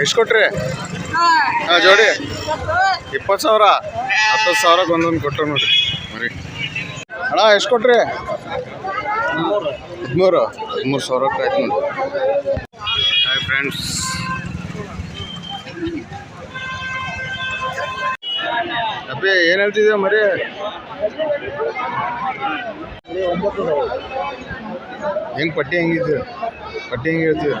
ಎಷ್ಟು ಕೊಟ್ರಿ ಹಾಂ ಜೋಡಿ. ಇಪ್ಪತ್ತು ಸಾವಿರ? ಹತ್ತು ಸಾವಿರಕ್ಕೆ ಒಂದೊಂದು ಕೊಟ್ಟರು ನೋಡ್ರಿ. ಮರಿ. ಅಣ್ಣ ಎಷ್ಟು ಕೊಟ್ರಿ ಹದಿಮೂರು ಹದಿಮೂರು ಸಾವಿರಕ್ಕೆ ಆಯ್ತು ನೋಡಿ ಹಾಯ್ ಫ್ರೆಂಡ್ಸ್ ಅಪ್ಪಿ ಏನು ಹೇಳ್ತಿದ್ದೆ ಮರಿ? ಹೆಂಗೆ ಪಟ್ಟಿ ಹೆಂಗಿದ್ದೀರ ಪಟ್ಟಿ ಹೆಂಗೆ ಹೇಳ್ತೀರ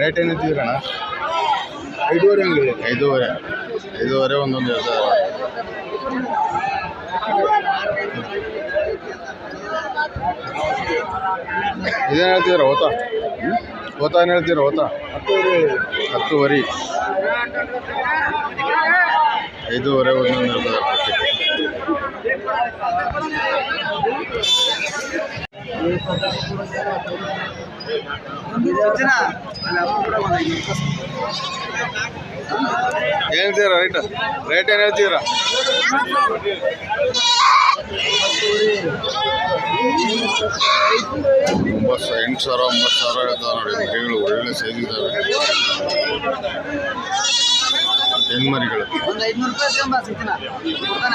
ರೇಟ್ ಏನು ಹೇಳ್ತಿದ್ದೀರಣ್ಣ ಐದೂವರೆ ಹಂಗೆ ಐದೂವರೆ. ಐದೂವರೆ ಒಂದೊಂದು ಇರ್ತದೆ ಇದೇನು ಹೇಳ್ತಿದ್ರ ಓತಾ? ಓತಾ ಏನು ಹೇಳ್ತೀರ, ಓತಾ? ಹತ್ತುವರೆ. ಐದೂವರೆ ಒಂದೊಂದು ಎರಡು ಹೇಳ್ತೀರಾ ರೈಟ್ ರೇಟ್ ಏನು ಹೇಳ್ತೀರಾ? ಒಂಬತ್ತು ಎಂಟು ಸಾವಿರ ಒಂಬತ್ತು ಸಾವಿರ ಹೇಳ್ತಾರೆ ನೋಡಿ, ಮರಿಗಳು ಒಳ್ಳೆ ಸೈಜ್ ಇದ್ದಾವೆ ಹೆಣ್ಮರಿಗಳು. ಒಂದು ಐದ್ನೂರು ರೂಪಾಯಿ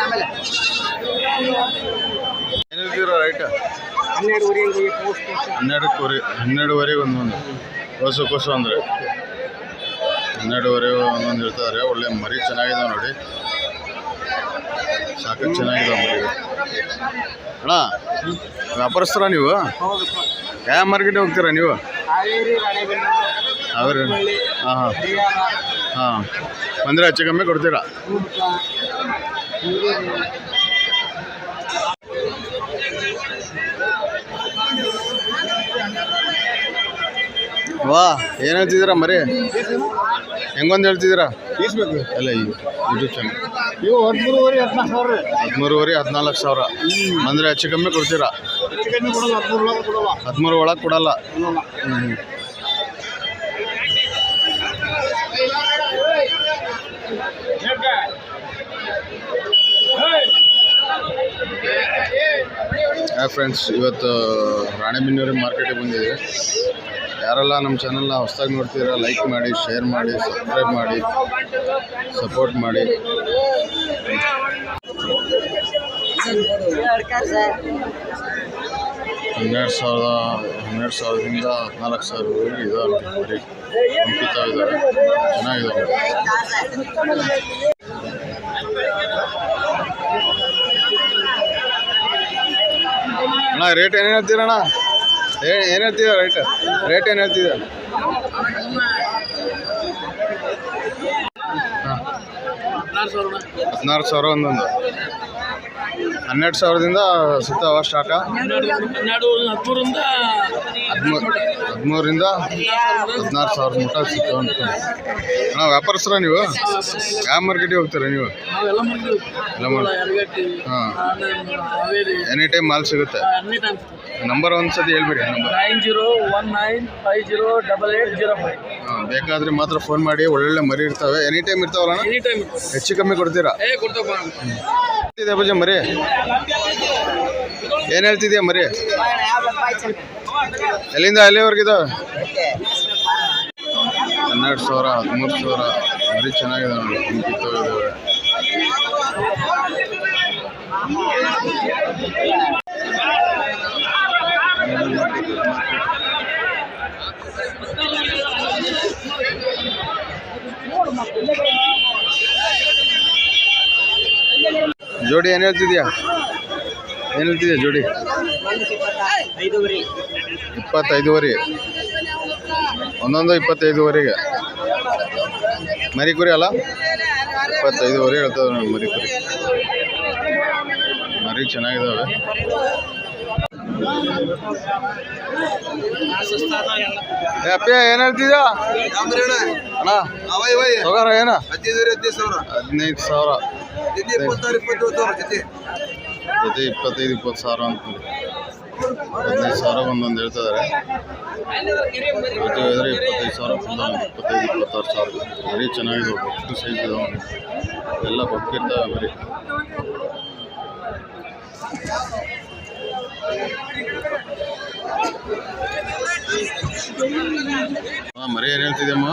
ಆಮೇಲೆ. ಹೇಳ್ತೀರಾ ರೈಟ್? ಹನ್ನೆರಡಕ್ಕೂವರೆ ಹನ್ನೆರಡುವರೆಗೆ ಒಂದೊಂದು. ಕೋಸು ಕೋಸು ಅಂದರೆ. ಹನ್ನೆರಡುವರೆ ಒಂದೊಂದು ಇರ್ತಾರೆ. ಒಳ್ಳೆ ಮರಿ ಚೆನ್ನಾಗಿದೆ ನೋಡಿ. ಸಾಕಷ್ಟು ಚೆನ್ನಾಗಿದೆ ಮರಿ. ಅಣ್ಣ ವ್ಯಾಪಾರಸ್ಥರ ನೀವು? ಯಾವ ಮಾರ್ಕೆಟ್ ಹೋಗ್ತೀರಾ ನೀವು? ಅವ್ರಿ ಹಾಂ ಹಾಂ ಹಾಂ. ಬಂದರೆ ಹೆಚ್ಚು ಕಮ್ಮಿ ಕೊಡ್ತೀರಾ? ವಾ ಏನು ಹೇಳ್ತಿದ್ದೀರಾ ಮರಿ? ಹೆಂಗೊಂದು ಹೇಳ್ತಿದ್ದೀರಾ? ಅಲ್ಲ ಇದು ಯೂಟ್ಯೂಬ್ ಚಾನಲ್ ನೀವು ಹದಿಮೂರುವರೆ ಹದಿನಾಲ್ಕು ಸಾವಿರ ಹದಿಮೂರುವರೆ ಹದಿನಾಲ್ಕು ಸಾವಿರ. ಅಂದರೆ ಹೆಚ್ಚು ಕಮ್ಮಿ ಕೊಡ್ತೀರಾ? ಹೆಚ್ಚು ಕಮ್ಮಿ ಕೊಡಲ್ಲ ಹದಿಮೂರು ಒಳಗೆ ಕೊಡಲ್ಲ. ಹದಿಮೂರು ಒಳಗೆ ಕೊಡಲ್ಲ. ಹ್ಞೂ ಹಾಯ್ ಫ್ರೆಂಡ್ಸ್ ಇವತ್ತು ರಾಣೆಬೆನ್ನೂರು ಮಾರ್ಕೆಟಿಗೆ ಬಂದಿದೆ ಯಾರೆಲ್ಲ ನಮ್ಮ ಚಾನಲ್ನ ಹೊಸ್ದಾಗಿ ನೋಡ್ತೀರಾ ಲೈಕ್ ಮಾಡಿ ಶೇರ್ ಮಾಡಿ ಸಬ್ಸ್ಕ್ರೈಬ್ ಮಾಡಿ ಸಪೋರ್ಟ್ ಮಾಡಿ. ಹನ್ನೆರಡು ಸಾವಿರದ ಹನ್ನೆರಡು ಸಾವಿರದಿಂದ ಹದಿನಾಲ್ಕು ಸಾವಿರವರೆಗೂ ಇದಾವೆ. ನೋಡಿ ಬರೀ ಅಂಕಿತ ಇದ್ದಾವೆ ಚೆನ್ನಾಗಿದ್ದಾವೆ ಅಣ್ಣ ರೇಟ್ ಏನು ಹೇಳ್ತೀರಣ್ಣ ಏನು ಹೇಳ್ತೀರ ರೇಟ್ ರೇಟ್ ಏನು ಹೇಳ್ತಿದ್ದೀರ ಹದಿನಾರು ಸಾವಿರ ಒಂದೊಂದು. ಹನ್ನೆರಡು ಸಾವಿರದಿಂದ ಸುತ್ತಾವ ಸ್ಟಾರ್ಟ ಹನ್ನೆರಡು ಹದಿಮೂರಿಂದ ಹದಿಮೂರು ಹದಿಮೂರರಿಂದ ಹದಿನಾರು ಸಾವಿರ ಮಟ್ಟ ಸಿಗ್ತಾವ ಅಂತ ಅಣ್ಣ ವ್ಯಾಪಾರಸ್ಥರ ನೀವು? ಯಾವ ಮಾರ್ಕೆಟಿಗೆ ಹೋಗ್ತೀರ ನೀವು? ಎಲ್ಲ ಮಾಡಿ ಹಾಂ. ಎನಿ ಟೈಮ್ ಮಾಲ್ ಸಿಗುತ್ತೆ? ನಂಬರ್ ಒಂದು ಸತಿ ಹೇಳ್ಬಿಡಿ number nine zero one nine five zero double eight zero five ಹಾಂ ಬೇಕಾದರೆ ಮಾತ್ರ ಫೋನ್ ಮಾಡಿ ಒಳ್ಳೊಳ್ಳೆ ಮರಿ ಇರ್ತವೆ. ಎನಿ ಟೈಮ್ ಇರ್ತಾವಲ್ಲ ಎನಿ ಟೈಮ್ ಹೆಚ್ಚು ಕಮ್ಮಿ ಕೊಡ್ತೀರಾ? ಇದೆ ಪೂಜೆ ಮರಿ ಏನು ಹೇಳ್ತಿದ್ಯಾ ಮರಿ? ಎಲ್ಲಿಂದ? ಎಲ್ಲಿವರೆಗಿದಾವೆ ಹನ್ನೆರಡು ಸಾವಿರ ಹದಿಮೂರು ಸಾವಿರ. ಮರಿ ಚೆನ್ನಾಗಿದೆ ಜೋಡಿ ಏನು ಹೇಳ್ತಿದ್ಯಾ? ಏನು ಹೇಳ್ತಿದ್ಯಾ ಜೋಡಿ? ಐದೂವರೆ ಇಪ್ಪತ್ತೈದುವರೆ ಒಂದೊಂದು ಇಪ್ಪತ್ತೈದುವರೆಗೆ. ಮರಿ ಕುರಿ ಅಲ್ಲ? ಇಪ್ಪತ್ತೈದುವರೆ ಹೇಳ್ತದೆ ನೋಡಿ ಮರಿ ಕುರಿ ಮರಿ ಚೆನ್ನಾಗಿದ್ದಾವೆ. ಅಪ್ಪ ಏನು ಹೇಳ್ತಿದ್ಯಾ? ಅಣ್ಣ ಏನ? ಹದಿನೈದು ಸಾವಿರ. ಜೊತೆ ಇಪ್ಪತ್ತೈದು ಇಪ್ಪತ್ತು ಸಾವಿರ ಅಂತ ಹದಿನೈದು ಸಾವಿರ ಒಂದೊಂದು ಹೇಳ್ತಿದ್ದಾರೆ. ಹೋದರೆ ಇಪ್ಪತ್ತೈದು ಸಾವಿರ ಇಪ್ಪತ್ತೈದು ಇಪ್ಪತ್ತಾರು ಸಾವಿರ ಬರೀ ಚೆನ್ನಾಗಿದೆ ದೊಡ್ಡ ಸೈಜ್ ಇದಾವೆ ಎಲ್ಲ ಕೊಟ್ಟಿರ್ತಾವೆ ಬರೀ. ಆ ಮರಿ ಏನು ಹೇಳ್ತಿದ್ಯಮ್ಮ?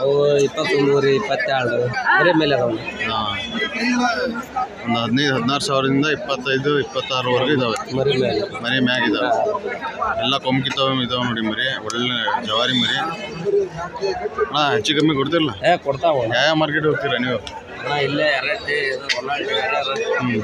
ಅವು ಇಪ್ಪತ್ತೊಂದುವರೆ ಇಪ್ಪತ್ತೆರಡು. ಬರೀ ಮೇಲೆ ಅದಾವ. ಹಾಂ. ಒಂದು ಹದಿನೈದು ಹದಿನಾರು ಸಾವಿರದಿಂದ ಇಪ್ಪತ್ತೈದು ಇಪ್ಪತ್ತಾರವರೆಗೂ ಇದ್ದಾವೆ ಮರಿ ಮ್ಯಾಗಿದ್ದಾವೆ ಮರಿ ಮ್ಯಾಗ ಇದ್ದಾವೆ ಎಲ್ಲ ಕೊಂಬ್ಕಿತ್ತವ ಇದಾವೆ ನೋಡಿ ಮರಿ. ಒಳ್ಳೆ ಜವಾರಿ ಮರಿ. ಹಾಂ ಹೆಚ್ಚು ಕಮ್ಮಿ ಕೊಡ್ತಿರಲ್ಲ ಕೊಡ್ತಾವ ಯಾವ ಮಾರ್ಕೆಟ್ ಹೋಗ್ತೀರಾ ನೀವು? ಇಲ್ಲೇ ಹ್ಞೂ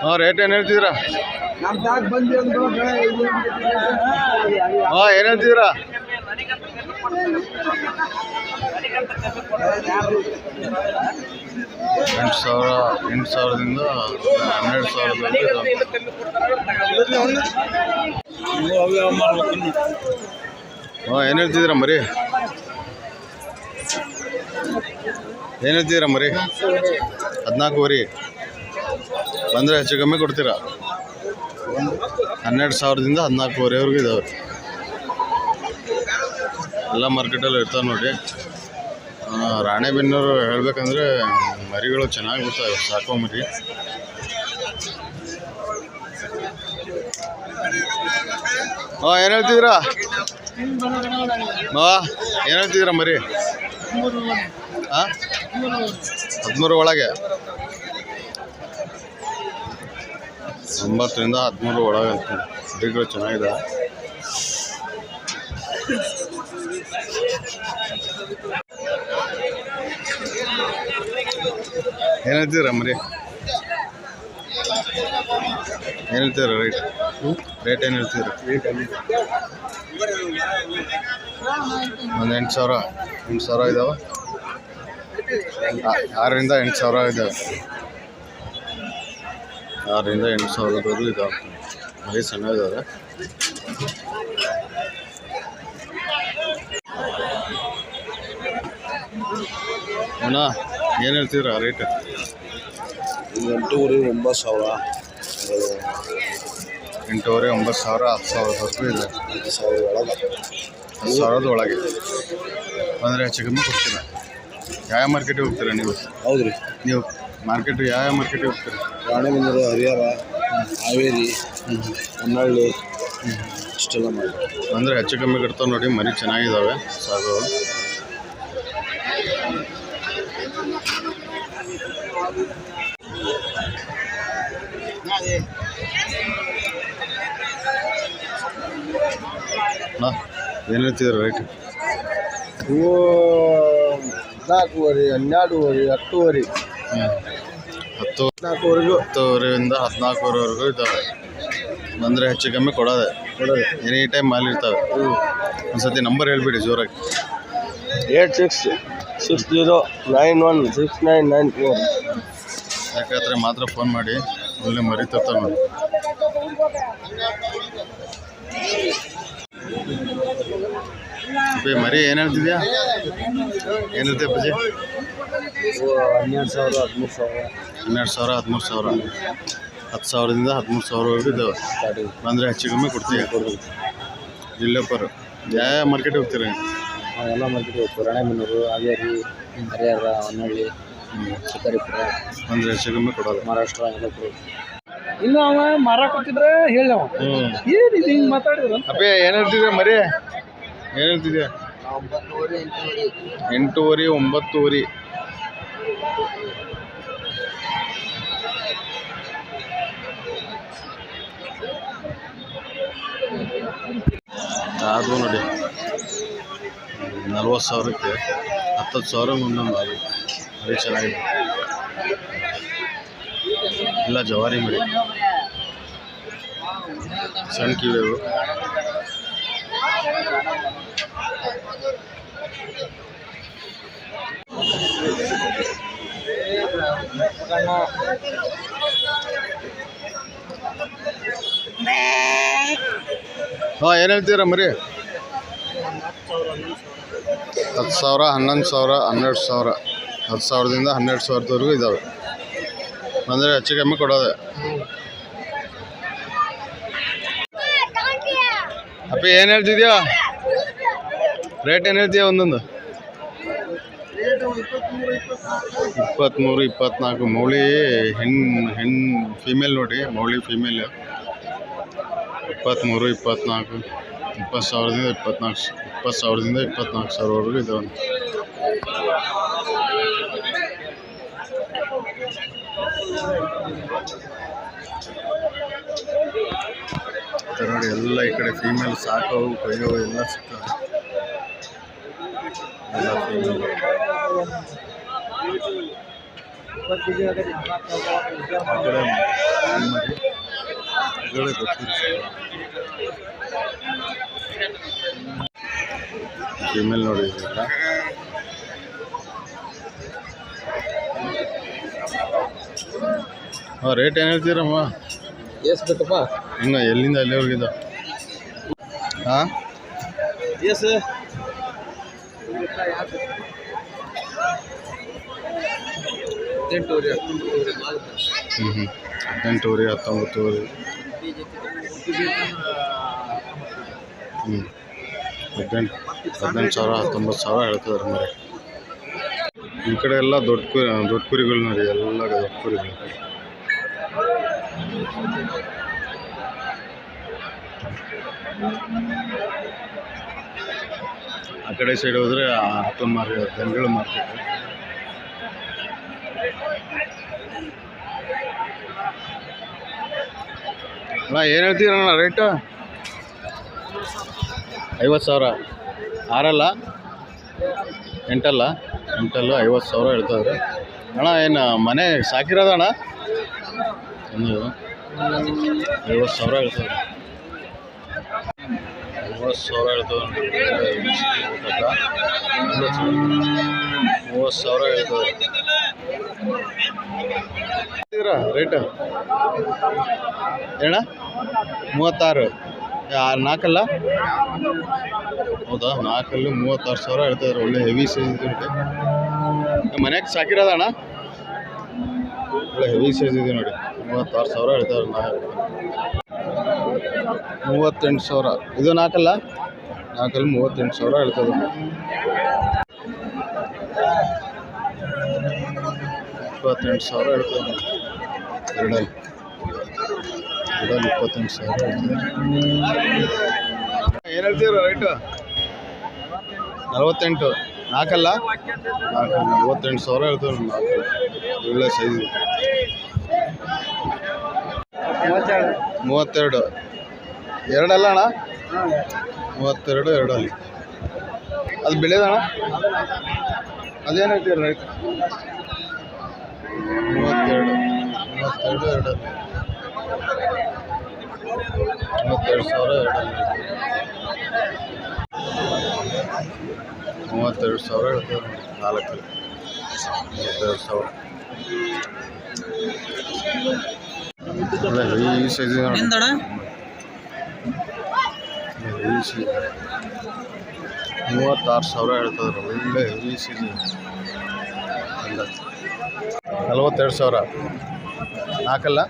ಹಾಂ ರೇಟ್ ಏನು ಹೇಳ್ತಿದ್ದೀರಾ? ಹಾಂ ಏನು ಹೇಳ್ತಿದ್ದೀರಾ ಎಂಟು ಸಾವಿರ, ಎಂಟು ಸಾವಿರದಿಂದ ಹನ್ನೆರಡು ಸಾವಿರದ ಹಾಂ ಏನು ಹೇಳ್ತಿದ್ದೀರಾ ಮರಿ? ಏನು ಹೇಳ್ತಿದ್ದೀರಾ ಮರಿ? ಹದಿನಾಲ್ಕುವರೆ. ಬಂದರೆ ಹೆಚ್ಚು ಕಮ್ಮಿ ಕೊಡ್ತೀರಾ? ಹನ್ನೆರಡು ಸಾವಿರದಿಂದ ಹದಿನಾಲ್ಕುವರೆವರೆಗೂ ಇದ್ದಾವೆ ಎಲ್ಲ ಮಾರ್ಕೆಟಲ್ಲಿ ಇರ್ತಾವೆ ನೋಡಿ. ರಾಣೆಬೆನ್ನೂರು ಹೇಳಬೇಕಂದ್ರೆ ಮರಿಗಳು ಚೆನ್ನಾಗಿ ಬಿಡ್ತಾವೆ, ಸಾಕೋ ಮರಿ. ಹಾಂ ಏನು ಹೇಳ್ತಿದ್ದೀರಾ? ಹಾಂ ಏನು ಹೇಳ್ತಿದ್ದೀರಾ ಮರಿ? ಹಾಂ ಹದಿಮೂರು ಒಳಗೆ. ಒಂಬತ್ತರಿಂದ ಹದಿಮೂರು ಒಳಗೆ ಮರಿಗಳು ಚೆನ್ನಾಗಿದೆ. ಏನು ಹೇಳ್ತಿದ್ದೀರಾ ಮರಿ? ಏನು ಹೇಳ್ತೀರಾ ರೇಟ್ ರೇಟ್ ಏನು ಹೇಳ್ತೀರಾ? ಒಂದು ಎಂಟು ಸಾವಿರ ಎಂಟು ಸಾವಿರ ಇದಾವೆ. ಆರರಿಂದ ಎಂಟು ಸಾವಿರ ಇದ್ದಾವೆ ಆರರಿಂದ ಎಂಟು ಸಾವಿರದವರೆಗೂ ಇದಾಗ್ತದೆ ಮರಿ ಸಣ್ಣದಾರೆ ಅಣ್ಣ ಏನು ಹೇಳ್ತೀರಾ ರೇಟ್ ಎಂಟೂವರೆ ಒಂಬತ್ತು ಸಾವಿರ. ಎಂಟೂವರೆ ಒಂಬತ್ತು ಸಾವಿರ ಹತ್ತು ಸಾವಿರದವರೆಗೂ ಇದೆ. ಹತ್ತು ಸಾವಿರದ ಒಳಗೆ. ಹತ್ತು ಸಾವಿರದ ಒಳಗೆ. ಅಂದರೆ ಹೆಚ್ಚು ಕಮ್ಮಿ ಕೊಡ್ತೀರಾ? ಯಾವ ಮಾರ್ಕೆಟಿಗೆ ಹೋಗ್ತೀರಾ ನೀವು? ಹೌದು ರೀ. ನೀವು ಮಾರ್ಕೆಟ್ ಯಾವ ಯಾವ ಮಾರ್ಕೆಟ್ ಹೋಗ್ತಾರೆ? ರಾಣೆಬೆನ್ನೂರು ಹರಿಹರ ಹಾವೇರಿ ಹೊನ್ನಾಳಿ ಇಷ್ಟೆಲ್ಲ ಮಾಡಿ ಅಂದರೆ ಹೆಚ್ಚು ಕಮ್ಮಿ ಕಟ್ತಾವೆ ನೋಡಿ ಮರಿ ಚೆನ್ನಾಗಿದ್ದಾವೆ ಸಾಕು ಏನು ಹೇಳ್ತಿದ್ರು ರೈಟ್ ಇವು ನಾಲ್ಕೂವರೆ ಹನ್ನೆರಡುವರೆ ಹತ್ತುವರೆ. ಹತ್ತು ನಾಲ್ಕುವರೆಗೂ ಹತ್ತುವರೆಯಿಂದ ಹದಿನಾಲ್ಕುವರೆವರೆಗೂ ಇದ್ದಾವೆ. ಬಂದರೆ ಹೆಚ್ಚು ಕಮ್ಮಿ ಕೊಡೋದೆ. ಕೊಡೋದೆ. ಎನಿ ಟೈಮ್ ಮಾಲಿರ್ತವೆ ಒಂದು ಒಂದ್ಸತಿ ನಂಬರ್ ಹೇಳ್ಬಿಡಿ ಜೋರಾಗಿ. Eight six six zero nine one six nine nine four. ಯಾಕಂದರೆ ಮಾತ್ರ ಫೋನ್ ಮಾಡಿ. ಒಳ್ಳೆ ಮರಿ ತರ್ತಾರೆ ನೋಡಿ ಮರಿ ಏನು ಹೇಳ್ತಿದ್ಯಾ? ಏನು ಹೇಳ್ತೀಯ ಅಪ್ಪಾಜಿ? ಹನ್ನೆರಡು ಸಾವಿರ ಹದಿಮೂರು ಸಾವಿರ. ಹನ್ನೆರಡು ಸಾವಿರ ಹದಿಮೂರು ಸಾವಿರ ಹತ್ತು ಸಾವಿರದಿಂದ ಹದಿಮೂರು ಸಾವಿರವರೆಗೂ ಇದ್ದಾವೆ. ಬಂದರೆ ಹೆಚ್ಚು ಕಮ್ಮಿ ಕೊಡ್ತೀವಿ. ಜಿಲ್ಲೆಪರು ಯಾವ ಮಾರ್ಕೆಟ್ ಹೋಗ್ತೀರಿ? ಎಲ್ಲ ಮಾರ್ಕೆಟ್ ಹೋಗ್ತೀವಿ. ರಾಣೆಬೆನ್ನೂರು ಹಾವೇರಿ ಹರಿಹರ ಹೊನ್ನಳ್ಳಿ ಶಿಕಾರಿಪುರ ಬಂದರೆ ಹೆಚ್ಚು ಕಮ್ಮಿ ಕೊಡೋದು. ಮಹಾರಾಷ್ಟ್ರ ಎಲ್ಲ ಇನ್ನು ಅವ ಮಾರಾಕೊತಿದ್ರೆ ಹೇಳಿ ಅವ ಏನು ಇದು ಹಿಂಗೆ ಮಾತಾಡಿದ್ರು ಅಪ್ಪೇ ಏನು ಮರಿ? ಏನು ಹೇಳ್ತಿದ್ಯಾ? ಒಂಬತ್ತುವರೆ ಎಂಟುವರೆ. ಎಂಟೂವರೆ ಒಂಬತ್ತುವರೆ. ಅದು ನೋಡಿ. ನಲ್ವತ್ತು ಸಾವಿರಕ್ಕೆ ಹತ್ತತ್ತು ಸಾವಿರ ಒಂದೊಂದು ಅದು ಅದೇ ಚೆನ್ನಾಗಿದೆ. ಎಲ್ಲ ಜವಾರಿ ಮರಿ ಸಣ್ಣ ಕಿವಿಯವು ಹಾಂ, ಏನು ಹೇಳ್ತೀರಾ ಮರಿ? ಹತ್ತು ಸಾವಿರ, ಹನ್ನೊಂದು ಸಾವಿರ, ಹನ್ನೆರಡು ಸಾವಿರ. ಹತ್ತು ಸಾವಿರದಿಂದ ಹನ್ನೆರಡು ಸಾವಿರದವರೆಗೂ ಇದ್ದಾವೆ ಅಂದರೆ ಹೆಚ್ಚು ಕಮ್ಮಿ ಕೊಡೋದೆ. ಅಪ್ಪ, ಏನು ಹೇಳ್ತಿದ್ಯಾ? ರೇಟ್ ಏನು ಹೇಳ್ತೀಯ ಒಂದೊಂದು? ಇಪ್ಪತ್ತ್ಮೂರು ಇಪ್ಪತ್ತ್ನಾಲ್ಕು ಮೌಳಿ ಹೆಣ್ಣು ಹೆಣ್ಣು ಫೀಮೇಲ್ ನೋಡಿ, ಮೌಳಿ ಫೀಮೇಲ್ ಇಪ್ಪತ್ತ್ಮೂರು ಇಪ್ಪತ್ತ್ನಾಲ್ಕು ಇಪ್ಪತ್ತು ಸಾವಿರದಿಂದ ಇಪ್ಪತ್ನಾಲ್ಕು ಇಪ್ಪತ್ತು ಸಾವಿರದಿಂದ ಇಪ್ಪತ್ನಾಲ್ಕು ಸಾವಿರವರೆಗೂ ಇದ್ದಾವೆ ನೋಡಿ, ಎಲ್ಲ ಈ ಕಡೆ ಫೀಮೇಲ್ ಸಾಕವು ಕೊಯ್ಯವು ಎಲ್ಲ ಸಿಗ್ತವೆ ಎಲ್ಲ ಫೀಮೇಲ್ ಆ ಕಡೆ ಕಡೆ ಗೊತ್ತಿಲ್ಲ. ಫಿಮೇಲ್ ನೋಡಿ ಹಾಂ ರೇಟ್ ಏನು ಹೇಳ್ತೀರಮ್ಮ? ಎಷ್ಟು ಬೇಕಪ್ಪ. ಇನ್ನು ಎಲ್ಲಿಂದ ಎಲ್ಲಿ ಹೋಗಿದ್ದ? ಹಾಂ ಎಸ್ ಹ್ಞೂ ಹ್ಞೂ ಹದಿನೆಂಟುವರೆ ಹತ್ತೊಂಬತ್ತುವರೆ. ಹ್ಞೂ ಹದಿನೆಂಟು ಹದಿನೆಂಟು ಸಾವಿರ ಹತ್ತೊಂಬತ್ತು ಸಾವಿರ ಹೇಳ್ತಿದ್ದಾರೆ ಮರಿ ಈ ಕಡೆ ಎಲ್ಲ ದೊಡ್ಡ ಕುರಿ ದೊಡ್ಡ ಕುರಿಗಳು ನೋಡಿ ಎಲ್ಲ ದೊಡ್ಡ ಕುರಿಗಳು. ಆ ಕಡೆ ಸೈಡ್ ಹೋದ್ರೆ ಆಟೋ ಮಾರಿ ಬೆಂಗಳೂರು ಮಾರ್ಕೆಟ್ ಅಣ್ಣ, ಏನು ಹೇಳ್ತೀರಣ್ಣ ರೇಟು ಐವತ್ತು ಸಾವಿರ. ಆರಲ್ಲ? ಎಂಟಲ್ಲ? ಎಂಟಲ್ಲ ಐವತ್ತು ಸಾವಿರ ಹೇಳ್ತಾವ್ರೆ ಅಣ್ಣ, ಏನು ಮನೆ ಸಾಕಿರೋದಣ್ಣ ಒಂದು ಐವತ್ತು ಸಾವಿರ ಹೇಳ್ತಾರೆ ಮೂವತ್ತು ಸಾವಿರ ಹೇಳ್ತಾವ್ರೆ ಮೂವತ್ತು ಸಾವಿರ ಹೇಳ್ತಾವ್ರೆ ರೇಟ್ ಏನ ಮೂವತ್ತಾರು. ನಾಲ್ಕಲ್ಲ? ಹೌದಾ? ನಾಲ್ಕಲ್ಲಿ ಮೂವತ್ತಾರು ಸಾವಿರ ಹೇಳ್ತಾಯಿದ್ರು ಒಳ್ಳೆ ಹೆವಿ ಸೈಜ್ ಇದೆ ನೋಡಿ ಮನ್ಯಾಗ ಸಾಕಿರೋದ ಅಣ್ಣ? ಒಳ್ಳೆ ಹೆವಿ ಸೈಜ್ ಇದೆ ನೋಡಿ. ಮೂವತ್ತಾರು ಸಾವಿರ ಹೇಳ್ತಾರೆ ನಾಲ್ಕು. ಮೂವತ್ತೆಂಟು ಸಾವಿರ. ಇದು ನಾಲ್ಕಲ್ಲ? ನಾಲ್ಕಲ್ಲಿ ಮೂವತ್ತೆಂಟು ಸಾವಿರ ಹೇಳ್ತದೆ ಇಪ್ಪತ್ತೆಂಟು ಸಾವಿರ ಹೇಳ್ತದೆ ಎರಡಲ್ಲಿ. ಎರಡಲ್ಲಿ ಇಪ್ಪತ್ತೆಂಟು ಸಾವಿರ ಏನು ಹೇಳ್ತೀರ ರೈಟು ನಲವತ್ತೆಂಟು. ನಾಲ್ಕಲ್ಲ? ನಾಲ್ಕು ನಲವತ್ತೆಂಟು ಸಾವಿರ ಹೇಳ್ತೀವಿ ನಾಲ್ಕು ಒಳ್ಳೆ ಸೈಜ್ ಮೂವತ್ತೆರಡು. ಎರಡಲ್ಲ ಅಣ್ಣ? ಮೂವತ್ತೆರಡು, ಎರಡಲ್ಲಿ. ಅದು ಬೆಳೆದಣ್ಣ? ಅದೇನು ಹೇಳ್ತೀರ ರೈಟ್ ಮೂವತ್ತೆರಡು. ಮೂವತ್ತೆರಡು ಎರಡು. ಮೂವತ್ತೆರಡು ಸಾವಿರ ಎರಡು ಮೂವತ್ತೆರಡು ಸಾವಿರ ಹೇಳ್ತೇವೆ ನಾಲ್ಕು. ಮೂವತ್ತೆರಡು ಸಾವಿರ. ಈ ಸೈಜ್ ಸೈಜ್ ಮೂವತ್ತಾರು ಸಾವಿರ ಹೇಳ್ತದ್ರ ಒಳ್ಳೆ ಹೆವಿ ಸೀಸನ್ ನಲ್ವತ್ತೆರಡು ಸಾವಿರ. ನಾಲ್ಕಲ್ಲ?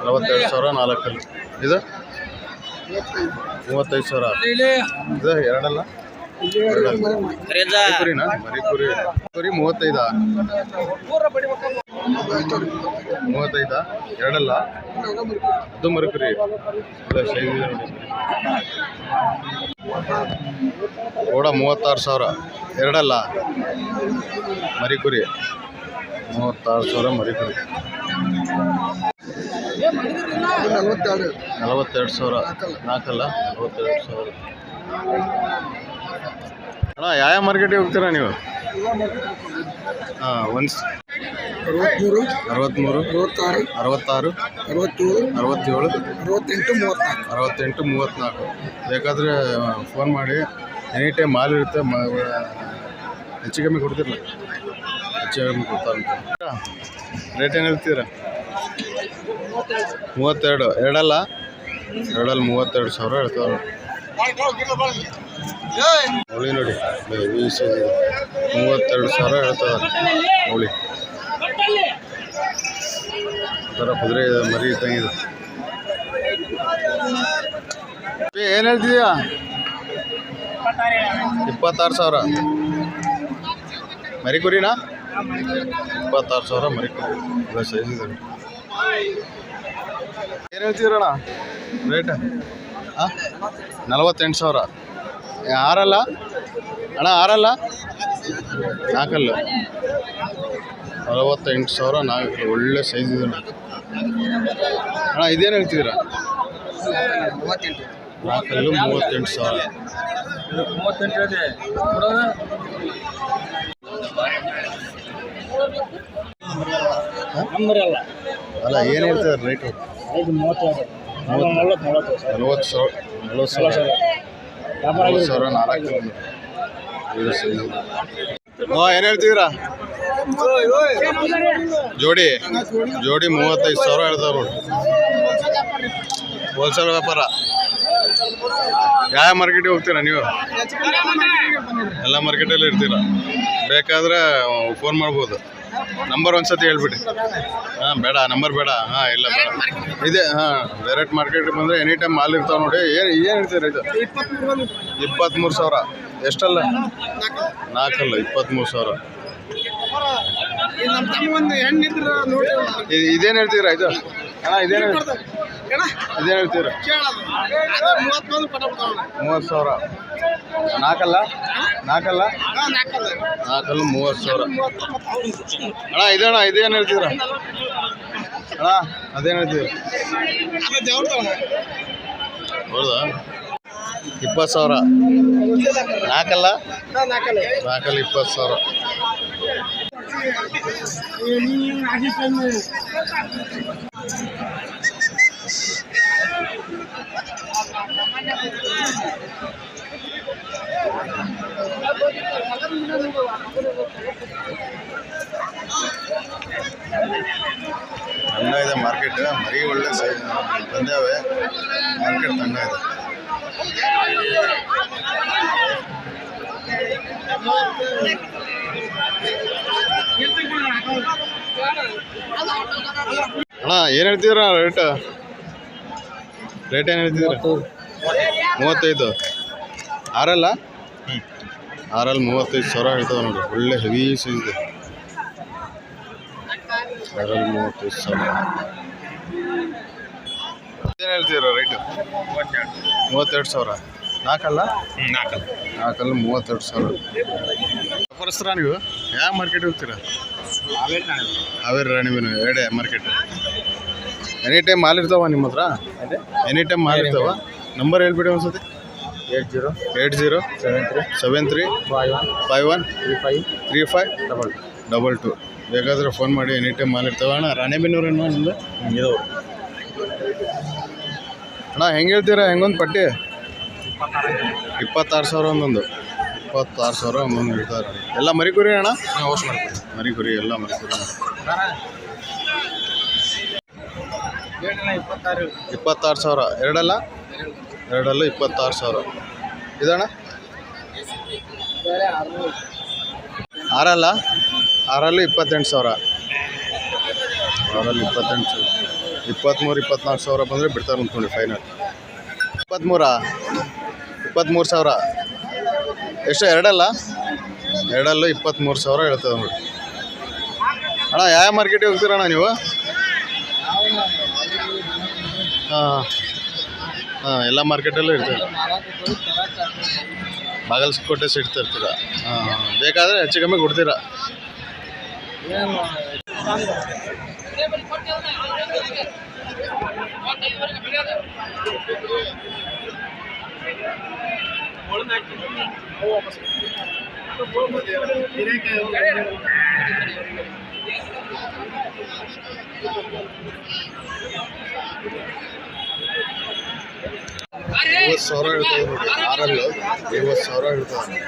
ನಲವತ್ತೆರಡು ಸಾವಿರ ನಾಲ್ಕಲ್ಲಿ. ಇದು? ಮೂವತ್ತೈದು ಸಾವಿರ. ಇದು ಎರಡಲ್ಲ? ಕುರಿನಾ ಮರಿ ಕುರಿ ಕುರಿ ಮೂವತ್ತೈದಾ? ಮೂವತ್ತೈದಾ? ಎರಡಲ್ಲ? ಅದು ಮರಿ ಕುರಿ ಓಡ ಮೂವತ್ತಾರು ಸಾವಿರ. ಎರಡಲ್ಲ? ಮರಿ ಕುರಿ ಮೂವತ್ತಾರು ಸಾವಿರ ಮರಿ ಕುರಿ ನಲವತ್ತೆರಡು. ನಲವತ್ತೆರಡು ಸಾವಿರ. ನಾಲ್ಕಲ್ಲ? ನಲವತ್ತೆರಡು ಸಾವಿರ. ಅಣ್ಣ ಯಾವ ಮಾರ್ಕೆಟಿಗೆ ಹೋಗ್ತೀರಾ ನೀವು? ಹಾಂ ಒಂದು ಅರವತ್ತ್ಮೂರು ಅರವತ್ತ್ಮೂರು ಅರವತ್ತಾರು. ಅರವತ್ತಾರು. ಅರವತ್ತೇಳು. ಅರವತ್ತೇಳು. ಅರವತ್ತೆಂಟು ಮೂವತ್ತ್ನಾಲ್ಕು. ಅರವತ್ತೆಂಟು ಮೂವತ್ತ್ನಾಲ್ಕು. ಬೇಕಾದರೆ ಫೋನ್ ಮಾಡಿ ಎನಿ ಟೈಮ್ ಮಾಲ್ ಇರುತ್ತೆ ಮ ಹೆಚ್ಚು ಕಮ್ಮಿ ಕೊಡ್ತಿರಲ್ಲ? ಹೆಚ್ಚು ಗೊತ್ತಾಗುತ್ತೆ. ರೇಟ್ ಏನು ಹೇಳ್ತೀರಾ? ಮೂವತ್ತೆರಡು. ಎರಡಲ್ಲ? ಎರಡಲ್ಲಿ ಮೂವತ್ತೆರಡು ಸಾವಿರ ಹೇಳ್ತಾರೆ. ಹುಳಿ ನೋಡಿ. ಮೂವತ್ತೆರಡು ಸಾವಿರ ಹೇಳ್ತಾರೆ. ಹುಳಿ ಥರ ಕುದುರೆ ಇದೆ, ಮರಿ ಇದ್ದಂಗಿದೆ ಏನು ಹೇಳ್ತಿದ್ಯಾ? ಇಪ್ಪತ್ತಾರು ಸಾವಿರ. ಮರಿ ಕುರಿನಾ? ಇಪ್ಪತ್ತಾರು ಸಾವಿರ ಮರಿ ಒಳ್ಳೆ ಸೈಜ್ ಇದೆ. ಏನು ಹೇಳ್ತಿದ್ರಣ್ಣ? ರೇಟ್ ಹಾಂ ನಲವತ್ತೆಂಟು ಸಾವಿರ. ಏ, ಆರಲ್ಲ? ಅಣ್ಣ ಆರಲ್ಲ? ನಾಲ್ಕಲ್ಲ. ನಲವತ್ತೆಂಟು ಸಾವಿರ ನಾಲ್ಕು. ಒಳ್ಳೆ ಸೈಜ್ ಇದೆ ಅಣ್ಣ. ಅಣ್ಣ ಇದೇನು ಹೇಳ್ತಿದ್ದೀರಾ? ನಾಲ್ಕಲ್ಲು ಮೂವತ್ತೆಂಟು ಸಾವಿರ. ಅಲ್ಲ ಏನು ಹೇಳ್ತಿದ್ದಾರೆ ರೇಟು ನಲ್ವತ್ತು. ಸಾವಿರ. ನಲ್ವತ್ತು ಸಾವಿರ. ನಲ್ವತ್ತು ಸಾವಿರ. ನಾಲ್ಕು ಒಳ್ಳೆ ಸೈಜ್ ಇದೆ ಹಾಂ ಏನು ಹೇಳ್ತಿದ್ದೀರಾ? ಜೋಡಿ. ಜೋಡಿ ಮೂವತ್ತೈದು ಸಾವಿರ ಹೇಳ್ತಾವ್ರು ಹೋಲ್ಸೇಲ್ ವ್ಯಾಪಾರ. ಯಾವ ಮಾರ್ಕೆಟಿಗೆ ಹೋಗ್ತೀರಾ ನೀವು? ಎಲ್ಲ ಮಾರ್ಕೆಟಲ್ಲಿ ಇರ್ತೀರಾ? ಬೇಕಾದ್ರೆ ಫೋನ್ ಮಾಡ್ಬೋದು. ನಂಬರ್ ಒಂದ್ಸತಿ ಹೇಳ್ಬಿಡಿ. ಹಾಂ ಬೇಡ ನಂಬರ್ ಬೇಡ. ಹಾಂ ಇಲ್ಲ ಬೇಡ. ಇದೆ ಹಾಂ ಡೈರೆಕ್ಟ್ ಮಾರ್ಕೆಟ್ಗೆ ಬಂದರೆ ಎನಿ ಟೈಮ್ ಮಾಲ್ ಇರ್ತಾವ ನೋಡಿ ಏನ್ ಏನು ಹೇಳ್ತೀರಾ ಇದು? ಇಪ್ಪತ್ತ್ಮೂರು ಸಾವಿರ. ಎಷ್ಟಲ್ಲ? ನಾಲ್ಕಲ್ಲ ಇಪ್ಪತ್ತ್ಮೂರು ಸಾವಿರ. ಒಂದು ಇದೇನು ಹೇಳ್ತೀರಾ ಇದು? ಇದೇನು ಹೇಳ್ತೀರಾ ಮೂವತ್ತು ಸಾವಿರ ನಾಲ್ಕಲ್ಲ ನಾಲ್ಕಲ್ಲ ನಾಲ್ಕಲ್ಲ ಮೂವತ್ತು ಸಾವಿರ ಅಣ್ಣ ಇದೇಣ ಇದೇನು ಹೇಳ್ತೀರ ಅಣ್ಣ ಅದೇನು ಹೇಳ್ತೀರಾ ಹೌದಾ ಇಪ್ಪತ್ತು ಸಾವಿರ ನಾಲ್ಕಲ್ಲ ನಾಲ್ಕಲ್ಲ ಇಪ್ಪತ್ತು ಸಾವಿರ ತಣ್ಣ ಇದೆ ಮಾರ್ಕೆಟ್ ಮರಿ ಒಳ್ಳೆ ಬಂದಾವೆ. ಮಾರ್ಕೆಟ್ ತಂಡ ಇದೆ. ಅಣ್ಣ ಏನು ಹೇಳ್ತಿದ್ರ ರೇಟ್ ರೇಟ್ ಏನು ಹೇಳ್ತಿದ್ದೀರ? ಮೂವತ್ತೈದು. ಆರಲ್ಲ? ಆರಲ್ಲಿ ಮೂವತ್ತೈದು ಸಾವಿರ ಹೇಳ್ತಾವೆ ನೋಡಿ ಒಳ್ಳೆ ಹೆವಿ ಸೈಜ್ ಇದೆ. ಆರಲ್ಲಿ ಮೂವತ್ತೈದು ಸಾವಿರ. ಏನು ಹೇಳ್ತಿದ್ದೀರ ರೇಟು ಮೂವತ್ತೆರಡು ಸಾವಿರ. ನಾಲ್ಕಲ್ಲ? ನಾಲ್ಕಲ್ಲ. ನಾಲ್ಕಲ್ಲ ಮೂವತ್ತೆರಡು ಸಾವಿರ. ವ್ಯಾಪಾರಸ್ಥರ ನೀವು? ಯಾವ ಮಾರ್ಕೆಟ್ ಹೋಗ್ತೀರಾ ಹಾವೇರಿ ನೀವು ಎರಡೇ ಮಾರ್ಕೆಟ್ ಎನಿ ಟೈಮ್ ಮಾಲ್ ಇರ್ತಾವ ನಿಮ್ಮ ಹತ್ರ? ಎನಿ ಟೈಮ್ ಮಾಲ್ ಇರ್ತಾವ? ನಂಬರ್ ಹೇಳ್ಬಿಡಿ ಒಂದ್ಸತಿ. Eight zero eight zero seven three seven three five one five one three five three five double double two. ಬೇಕಾದ್ರೆ ಫೋನ್ ಮಾಡಿ ಎನಿ ಟೈಮ್ ಮಾಲ್ ಇರ್ತಾವ. ಅಣ್ಣ ರಾಣಿಬೆನ್ನೂರು ಏನು ನಿಮ್ದು? ಇದು. ಅಣ್ಣ ಹೆಂಗೆ ಹೇಳ್ತೀರಾ? ಹೆಂಗೊಂದು ಪಟ್ಟಿ? ಇಪ್ಪತ್ತಾರು ಸಾವಿರ ಒಂದೊಂದು. ಇಪ್ಪತ್ತಾರು ಸಾವಿರ ಒಂದೊಂದು ಇಡ್ತಾರೆ ಎಲ್ಲ ಮರಿಕುರಿ ಅಣ್ಣ? ಮರಿಕುರಿ. ಎಲ್ಲ ಮರಿ ಕುರಿ ಇಪ್ಪತ್ತಾರು. ಸಾವಿರ. ಎರಡಲ್ಲ? ಎರಡಲ್ಲ ಇಪ್ಪತ್ತಾರು ಸಾವಿರ. ಇದಣ್ಣ? ಆರಲ್ಲ? ಆರಲ್ಲಿ ಇಪ್ಪತ್ತೆಂಟು ಸಾವಿರ. ಆರಲ್ಲಿ ಇಪ್ಪತ್ತೆಂಟು ಸಾವಿರ. ಇಪ್ಪತ್ತ್ಮೂರು ಇಪ್ಪತ್ನಾಲ್ಕು ಸಾವಿರ ಬಂದರೆ ಬಿಡ್ತಾರೆ ಅಂದ್ಕೊಂಡು ಫೈನಲ್ ಇಪ್ಪತ್ತ್ಮೂರಾ? ಇಪ್ಪತ್ತ್ಮೂರು ಸಾವಿರ. ಎಷ್ಟು ಎರಡಲ್ಲ? ಎರಡಲ್ಲೂ ಇಪ್ಪತ್ತ್ಮೂರು ಸಾವಿರ ಹೇಳ್ತದೆ ನೋಡಿ. ಅಣ್ಣ ಯಾವ ಮಾರ್ಕೆಟಿಗೆ ಹೋಗ್ತೀರಣ್ಣ ನೀವು? ಹಾಂ. ಹಾಂ ಎಲ್ಲ ಮಾರ್ಕೆಟಲ್ಲೂ ಇರ್ತದೆ. ಬಾಗಲಕೋಟೆ ಸೈಡ್ ತರ್ತೀರಾ ಹಾಂ ಬೇಕಾದರೆ ಹೆಚ್ಚು ಕಮ್ಮಿ ಕೊಡ್ತೀರಾ? ಐವತ್ತು ಸಾವಿರ ಹೇಳ್ತದೆ ನೋಡಿ ಆರಲ್ಲು ಐವತ್ತು ಸಾವಿರ ಹೇಳ್ತದೆ